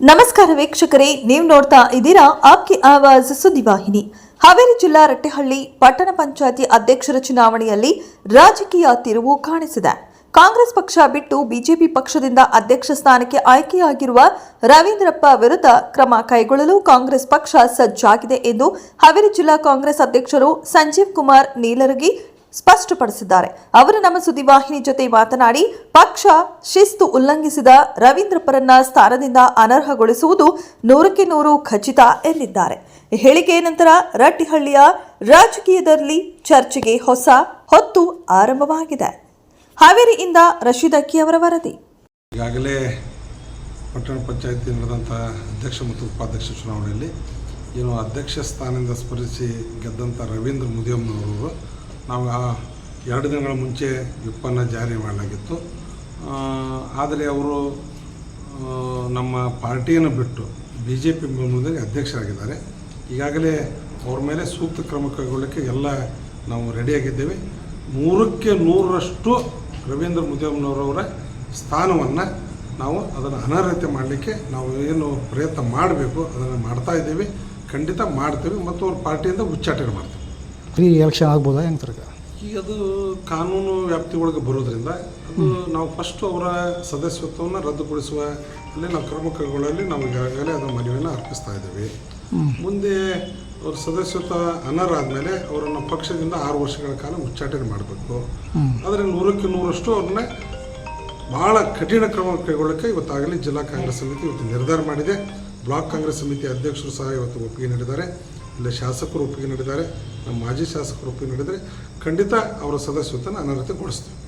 ನಮಸ್ಕಾರ ವೀಕ್ಷಕರೇ, ನೀವು ನೋಡ್ತಾ ಇದ್ದೀರಾ ಆಪ್ಕಿ ಆವಾಜ್ ಸುದ್ದಿವಾಹಿನಿ. ಹಾವೇರಿ ಜಿಲ್ಲಾ ರಟ್ಟೆಹಳ್ಳಿ ಪಟ್ಟಣ ಪಂಚಾಯತಿ ಅಧ್ಯಕ್ಷರ ಚುನಾವಣೆಯಲ್ಲಿ ರಾಜಕೀಯ ತಿರುವು ಕಾಣಿಸಿದೆ. ಕಾಂಗ್ರೆಸ್ ಪಕ್ಷ ಬಿಟ್ಟು ಬಿಜೆಪಿ ಪಕ್ಷದಿಂದ ಅಧ್ಯಕ್ಷ ಸ್ಥಾನಕ್ಕೆ ಆಯ್ಕೆಯಾಗಿರುವ ರವೀಂದ್ರಪ್ಪ ವಿರುದ್ಧ ಕ್ರಮ ಕೈಗೊಳ್ಳಲು ಕಾಂಗ್ರೆಸ್ ಪಕ್ಷ ಸಜ್ಜಾಗಿದೆ ಎಂದು ಹಾವೇರಿ ಜಿಲ್ಲಾ ಕಾಂಗ್ರೆಸ್ ಅಧ್ಯಕ್ಷರು ಸಂಜೀವ್ ಕುಮಾರ್ ನೀಲರಗಿ ಸ್ಪಷ್ಟಪಡಿಸಿದ್ದಾರೆ. ಅವರು ನಮ್ಮ ಸುದ್ದಿವಾಹಿನಿ ಜೊತೆ ಮಾತನಾಡಿ, ಪಕ್ಷ ಶಿಸ್ತು ಉಲ್ಲಂಘಿಸಿದ ರವೀಂದ್ರ ಪರನ್ನ ಸ್ಥಾನದಿಂದ ಅನರ್ಹಗೊಳಿಸುವುದು ನೂರಕ್ಕೆ ನೂರು ಖಚಿತ ಎಂದಿದ್ದಾರೆ. ಹೇಳಿಕೆಯ ನಂತರ ರಟ್ಟಿಹಳ್ಳಿಯ ರಾಜಕೀಯದಲ್ಲಿ ಚರ್ಚೆಗೆ ಹೊಸ ಹೊತ್ತು ಆರಂಭವಾಗಿದೆ. ಹಾವೇರಿಯಿಂದ ರಶೀದ್ ಅಕ್ಕಿ ಅವರ ವರದಿ. ಈಗಾಗಲೇ ಪಟ್ಟಣ ಪಂಚಾಯತಿ ನಡೆದಂಥ ಅಧ್ಯಕ್ಷ ಮತ್ತು ಉಪಾಧ್ಯಕ್ಷ ಚುನಾವಣೆಯಲ್ಲಿ ಏನು ಅಧ್ಯಕ್ಷ ಸ್ಥಾನದಿಂದ ಸ್ಪರ್ಧಿಸಿ ಗೆದ್ದಂಥ ರವೀಂದ್ರ ಮುದಿಯಮ್ಮನವರು ನಾವು ಎರಡು ದಿನಗಳ ಮುಂಚೆ ವಿಪ್ಪನ್ನು ಜಾರಿ ಮಾಡಲಾಗಿತ್ತು. ಆದರೆ ಅವರು ನಮ್ಮ ಪಾರ್ಟಿಯನ್ನು ಬಿಟ್ಟು ಬಿ ಜೆ ಪಿ ಮುಂದೆ ಅಧ್ಯಕ್ಷರಾಗಿದ್ದಾರೆ. ಈಗಾಗಲೇ ಅವ್ರ ಮೇಲೆ ಸೂಕ್ತ ಕ್ರಮ ಕೈಗೊಳ್ಳಕ್ಕೆ ಎಲ್ಲ ನಾವು ರೆಡಿಯಾಗಿದ್ದೇವೆ. ನೂರಕ್ಕೆ ನೂರರಷ್ಟು ರವೀಂದ್ರ ಮುದೇವನವರವರ ಸ್ಥಾನವನ್ನು ನಾವು ಅದನ್ನು ಅನರ್ಹತೆ ಮಾಡಲಿಕ್ಕೆ ನಾವು ಏನು ಪ್ರಯತ್ನ ಮಾಡಬೇಕು, ಅದನ್ನು ಮಾಡ್ತಾ ಇದ್ದೀವಿ. ಖಂಡಿತ ಮಾಡ್ತೇವೆ. ಮತ್ತು ಅವ್ರ ಪಾರ್ಟಿಯಿಂದ ಉಚ್ಚಾಟನೆ ಮಾಡ್ತೇವೆ. ಫ್ರೀ ಎಲೆಕ್ಷನ್ ಆಗ್ಬೋದಾ? ಹೆಂಗೆ ಸರ್ ಈಗ ಅದು ಕಾನೂನು ವ್ಯಾಪ್ತಿ ಒಳಗೆ ಬರೋದ್ರಿಂದ ಅದು ನಾವು ಫಸ್ಟ್ ಅವರ ಸದಸ್ಯತ್ವವನ್ನು ರದ್ದುಗೊಳಿಸುವ ಅಲ್ಲಿ ನಾವು ಕ್ರಮ ಕೈಗೊಳ್ಳಲ್ಲಿ ನಾವು ಈಗಾಗಲೇ ಅದರ ಮನವಿಯನ್ನು ಅರ್ಪಿಸ್ತಾ ಇದ್ದೀವಿ. ಮುಂದೆ ಅವ್ರ ಸದಸ್ಯತ್ವ ಅನರ್ಹ ಆದಮೇಲೆ ಅವರನ್ನು ಪಕ್ಷದಿಂದ ಆರು ವರ್ಷಗಳ ಕಾಲ ಉಚ್ಚಾಟನೆ ಮಾಡಬೇಕು. ಆದರೆ ನೂರಕ್ಕೆ ನೂರಷ್ಟು ಅವ್ರನ್ನ ಭಾಳ ಕಠಿಣ ಕ್ರಮ ಕೈಗೊಳ್ಳೋಕ್ಕೆ ಇವತ್ತಾಗಲಿ ಜಿಲ್ಲಾ ಕಾಂಗ್ರೆಸ್ ಸಮಿತಿ ಇವತ್ತು ನಿರ್ಧಾರ ಮಾಡಿದೆ. ಬ್ಲಾಕ್ ಕಾಂಗ್ರೆಸ್ ಸಮಿತಿ ಅಧ್ಯಕ್ಷರು ಸಹ ಇವತ್ತು ಒಪ್ಪಿಗೆ ನೀಡಿದ್ದಾರೆ. ಇಲ್ಲ ಶಾಸಕರು ಒಪ್ಪಿಗೆ ನೀಡಿದ್ದಾರೆ. ನಮ್ಮ ಮಾಜಿ ಶಾಸಕರು ಒಪ್ಪಿಗೆ ನೀಡಿದರೆ ಖಂಡಿತ ಅವರ ಸದಸ್ಯತ್ವನ ಅನರ್ಹತೆಗೊಳಿಸ್ತೀವಿ.